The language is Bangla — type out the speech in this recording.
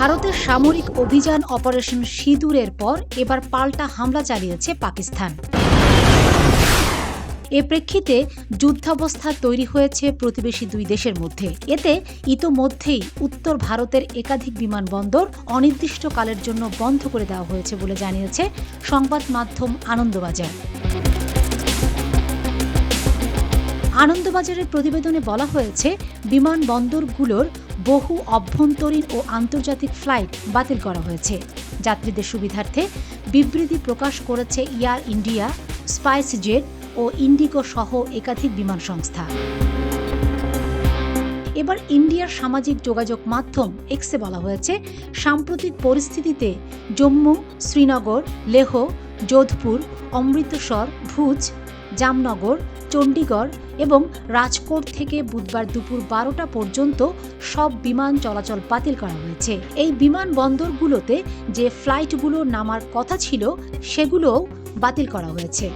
ভারতের সামরিক অভিযান অপারেশন সিঁদুরের পর এবার পাল্টা হামলা চালিয়েছে পাকিস্তান। এ প্রেক্ষিতে যুদ্ধাবস্থা তৈরি হয়েছে প্রতিবেশী দুই দেশের মধ্যে। এতে ইতোমধ্যেই উত্তর ভারতের একাধিক বিমানবন্দর অনির্দিষ্টকালের জন্য বন্ধ করে দেওয়া হয়েছে বলে জানিয়েছে সংবাদ মাধ্যম আনন্দবাজার। আনন্দবাজারের প্রতিবেদনে বলা হয়েছে, বিমানবন্দরগুলোর বহু অভ্যন্তরীণ ও আন্তর্জাতিক ফ্লাইট বাতিল করা হয়েছে। যাত্রীদের সুবিধার্থে বিবৃতি প্রকাশ করেছে এয়ার ইন্ডিয়া স্পাইস জেট ও ইন্ডিগো সহ একাধিক বিমান সংস্থা। এবার ইন্ডিয়ার সামাজিক যোগাযোগ মাধ্যম এক্সে বলা হয়েছে, সাম্প্রতিক পরিস্থিতিতে জম্মু, শ্রীনগর, লেহ, যোধপুর, অমৃতসর, ভুজ, জামনগর, চণ্ডীগড় এবং রাজকোট থেকে বুধবার দুপুর বারোটা পর্যন্ত সব বিমান চলাচল বাতিল করা হয়েছে। এই বিমান বন্দরগুলোতে যে ফ্লাইটগুলো নামার কথা ছিল, সেগুলোও বাতিল করা হয়েছে।